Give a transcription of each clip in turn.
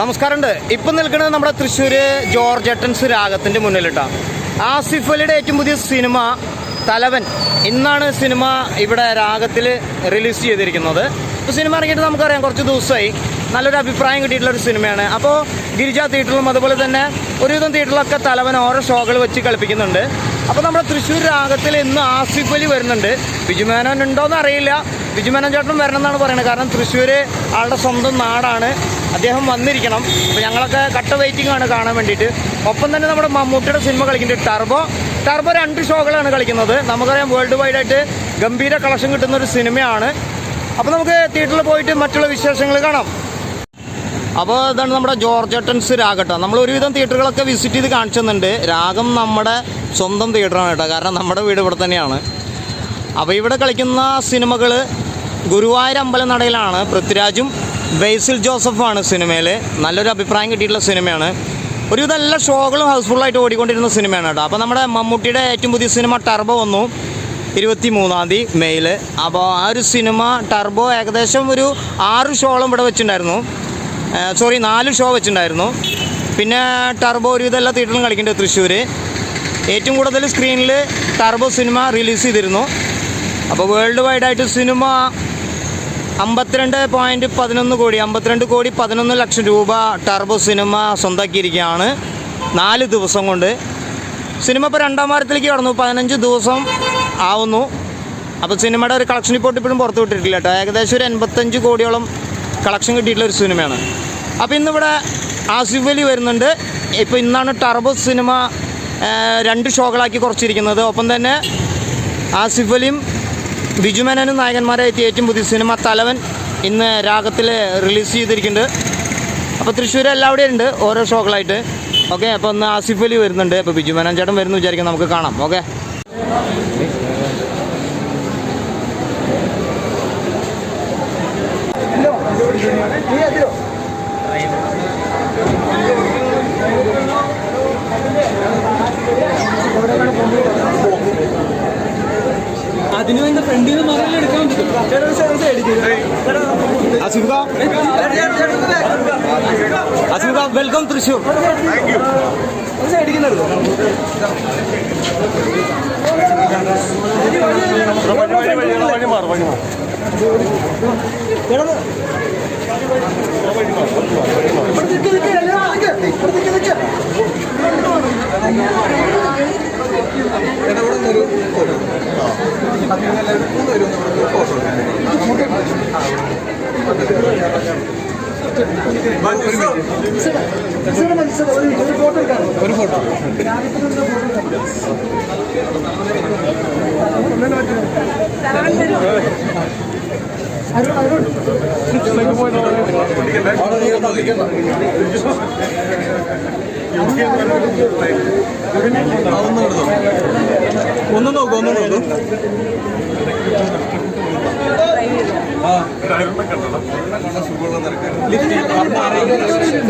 നമസ്കാരമുണ്ട്. ഇപ്പം നിൽക്കുന്നത് നമ്മുടെ തൃശ്ശൂർ ജോർജ് എട്ടൻസ് രാഗത്തിന്റെ മുന്നിലിട്ടാണ് ആസിഫ് അലിയുടെ ഏറ്റവും പുതിയ സിനിമ തലവൻ ഇന്നാണ് സിനിമ ഇവിടെ രാഗത്തിൽ റിലീസ് ചെയ്തിരിക്കുന്നത്. ഇപ്പോൾ സിനിമ ഇറങ്ങിയിട്ട് നമുക്കറിയാം കുറച്ച് ദിവസമായി നല്ലൊരു അഭിപ്രായം കിട്ടിയിട്ടുള്ള ഒരു സിനിമയാണ്. അപ്പോൾ ഗിരിജ തിയേറ്ററിലും അതുപോലെ തന്നെ ഒരുവിധം തിയേറ്ററിലൊക്കെ തലവൻ ഓരോ ഷോകൾ വെച്ച് കളിപ്പിക്കുന്നുണ്ട്. അപ്പോൾ നമ്മുടെ തൃശ്ശൂർ രാഗത്തിൽ ഇന്ന് ആസിഫ് അലി വരുന്നുണ്ട്. ബിജുമേനോൻ ഉണ്ടോയെന്ന് അറിയില്ല ബിജുമേനോൻ ചേട്ടനും വരണം എന്നാണ് പറയുന്നത്. കാരണം തൃശ്ശൂർ ആളുടെ സ്വന്തം നാടാണ്. അദ്ദേഹം വന്നിരിക്കണം. അപ്പോൾ ഞങ്ങളൊക്കെ കട്ട വെയിറ്റിംഗ് ആണ് കാണാൻ വേണ്ടിയിട്ട്. ഒപ്പം തന്നെ നമ്മുടെ മമ്മൂട്ടിയുടെ സിനിമ കളിക്കുന്നുണ്ട്. ടർബോ ടർബോ രണ്ട് ഷോകളാണ് കളിക്കുന്നത്. നമുക്കറിയാം വേൾഡ് വൈഡ് ആയിട്ട് ഗംഭീര കളക്ഷൻ കിട്ടുന്ന ഒരു സിനിമയാണ് അപ്പോൾ നമുക്ക് തിയേറ്ററിൽ പോയിട്ട് മറ്റുള്ള വിശേഷങ്ങൾ കാണാം. അപ്പോൾ ഇതാണ് നമ്മുടെ ജോർജ് ഏട്ടൻസ് രാഗട്ടോ നമ്മൾ ഒരുവിധം തിയേറ്ററുകളൊക്കെ വിസിറ്റ് ചെയ്ത് കാണിച്ചെന്നുണ്ട് രാഗം നമ്മുടെ സ്വന്തം തിയേറ്ററാണ് കേട്ടോ. കാരണം നമ്മുടെ വീട് ഇവിടെ തന്നെയാണ്. അപ്പോൾ ഇവിടെ കളിക്കുന്ന സിനിമകൾ ഗുരുവായൂർ അമ്പലം നടയിലാണ് പൃഥ്വിരാജും ബേസിൽ ജോസഫാണ് സിനിമയിൽ നല്ലൊരു അഭിപ്രായം കിട്ടിയിട്ടുള്ള സിനിമയാണ്. ഒരുവിധം എല്ലാ ഷോകളും ഹൗസ്ഫുള്ളായിട്ട് ഓടിക്കൊണ്ടിരുന്ന സിനിമയാണ് കേട്ടോ. അപ്പോൾ നമ്മുടെ മമ്മൂട്ടിയുടെ ഏറ്റവും പുതിയ സിനിമ ടർബോ വന്നു. ഇരുപത്തി മൂന്നാം തീയതി മെയിൽ അപ്പോൾ ആ ഒരു സിനിമ ടർബോ ഏകദേശം ഒരു ആറ് ഷോളം ഇവിടെ വെച്ചിട്ടുണ്ടായിരുന്നു. സോറി നാല് ഷോ വെച്ചിട്ടുണ്ടായിരുന്നു. പിന്നെ ടർബോ ഒരുവിധം എല്ലാ തിയേറ്ററിലും കളിക്കുന്നുണ്ട് തൃശ്ശൂർ ഏറ്റവും കൂടുതൽ സ്ക്രീനിൽ ടർബോ സിനിമ റിലീസ് ചെയ്തിരുന്നു. അപ്പോൾ വേൾഡ് വൈഡായിട്ട് സിനിമ അമ്പത്തിരണ്ട് പോയിന്റ് പതിനൊന്ന് കോടി അമ്പത്തിരണ്ട് കോടി പതിനൊന്ന് ലക്ഷം രൂപ ടർബോ സിനിമ സ്വന്തമാക്കിയിരിക്കുകയാണ് നാല് ദിവസം കൊണ്ട്. സിനിമ ഇപ്പോൾ രണ്ടാം വാരത്തിലേക്ക് കടന്നു. പതിനഞ്ച് ദിവസം ആവുന്നു. അപ്പോൾ സിനിമയുടെ ഒരു കളക്ഷൻ റിപ്പോർട്ട് ഇപ്പോഴും പുറത്തു വിട്ടിട്ടില്ല കേട്ടോ. ഏകദേശം ഒരു എൺപത്തഞ്ച് കോടിയോളം കളക്ഷൻ കിട്ടിയിട്ടുള്ള ഒരു സിനിമയാണ്. അപ്പോൾ ഇന്നിവിടെ ആസിഫ് അലി വരുന്നുണ്ട്. ഇപ്പോൾ ഇന്നാണ് ടർബോ സിനിമ രണ്ട് ഷോകളാക്കി കുറച്ചിരിക്കുന്നത്. ഒപ്പം തന്നെ ആസിഫ് അലിയും ബിജുമേനനും നായകന്മാരെ എത്തിയ ഏറ്റവും പുതിയ സിനിമ തലവൻ ഇന്ന് രാഗത്തിൽ റിലീസ് ചെയ്തിരിക്കുന്നുണ്ട്. അപ്പോൾ തൃശ്ശൂർ എല്ലാം അവിടെ ഉണ്ട് ഓരോ ഷോകളായിട്ട്. ഓക്കെ അപ്പോൾ ഒന്ന് ആസിഫ് അലി വരുന്നുണ്ട്. അപ്പോൾ ബിജുമേനൻ ചേട്ടൻ വരുന്നു വിചാരിക്കാം നമുക്ക് കാണാം. ഓക്കെ. അതിന് വെൽക്കം തൃശൂർ നിന്ന് മറയിൽ എടുക്കാൻ ഒരു ആസിഫ് ഒന്ന് നോക്കൂ ഒന്ന് നോക്കൂ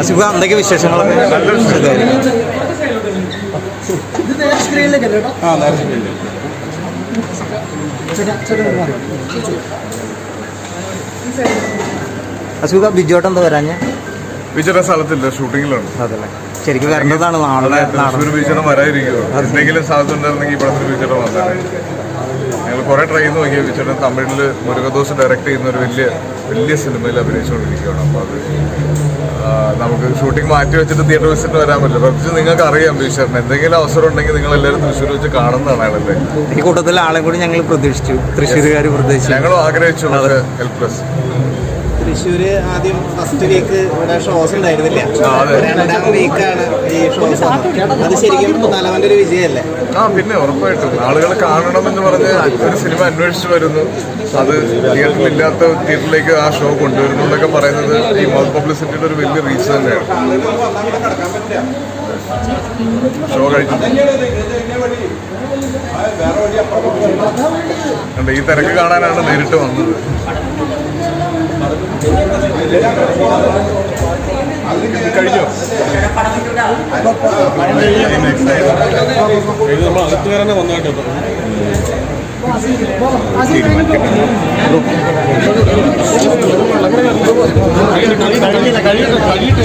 ആസിഫ് എന്തൊക്കെ വിശേഷങ്ങളൊക്കെ അസുഖ ബിജോട്ട് എന്താ വരാഞ്ഞ? ബിജോട്ട സ്ഥലത്തില്ല ഷൂട്ടിങ്ങിലാണ്. അതല്ലേ ശരിക്കും വരേണ്ടതാണ് നാളെ ബീച്ചിടം വരാതിരിക്കുമോ എന്തെങ്കിലും സാധ്യത ഉണ്ടായിരുന്നെങ്കിൽ നിന്ന് ബീച്ചിടം വന്നേനെ ഞങ്ങൾ കുറെ ട്രൈ ചെയ്ത് നോക്കിയ ബീച്ചിടം തമിഴിൽ മുരുകദോസ് ഡയറക്റ്റ് ചെയ്യുന്ന ഒരു വലിയ വലിയ സിനിമയിൽ അഭിനയിച്ചുകൊണ്ടിരിക്കുകയാണ്. അപ്പോൾ അത് നമുക്ക് ഷൂട്ടിംഗ് മാറ്റി വെച്ചിട്ട് തിയേറ്റർ വിസിറ്റ് വരാൻ പറ്റില്ല. പ്രത്യേകിച്ച് നിങ്ങൾക്ക് അറിയാം ബീച്ചറിന്. എന്തെങ്കിലും അവസരം ഉണ്ടെങ്കിൽ നിങ്ങൾ എല്ലാവരും തൃശ്ശൂർ വെച്ച് കാണുന്നതാണ് അയാളല്ലേ ഈ കൂട്ടത്തിൽ ആളെ കൂടി ഞങ്ങൾ പ്രതീക്ഷിച്ചു. തൃശ്ശൂരുകാർ പ്രതീക്ഷിച്ചു. ഞങ്ങളും ആഗ്രഹിച്ചു ഹെൽപ്ലെസ് തൃശ്ശൂര് ആദ്യം ഫസ്റ്റ് വീക്ക് ഇവിടെ ഷോസ് ഉണ്ടായിരുന്നില്ല. രണ്ടാം വീക്കാണ് ഈ ഷോസ് അത് ശരിക്കും തലവന്റെ ഒരു വിജയമല്ലേ? ആ പിന്നെ ഉറപ്പായിട്ടും. ആളുകൾ കാണണം എന്ന് പറഞ്ഞ് ഒരു സിനിമ അന്വേഷിച്ച് വരുന്നു. അത് തിയേറ്ററിലില്ലാത്ത തിയേറ്ററിലേക്ക് ആ ഷോ കൊണ്ടുവരുന്നു എന്നൊക്കെ പറയുന്നത് ഈ മൗത്ത് പബ്ലിസിറ്റിയുടെ ഒരു വലിയ റീച്ച് തന്നെയാണ്. ഷോ കഴിഞ്ഞു കണ്ടോ, ഈ തിരക്ക് കാണാനാണ് നേരിട്ട് വന്നത്. കഴിഞ്ഞോ? നമ്മൾ അകത്ത് വരാനെ വന്നാട്ടോ കഴിയട്ടെ കഴിയട്ടെ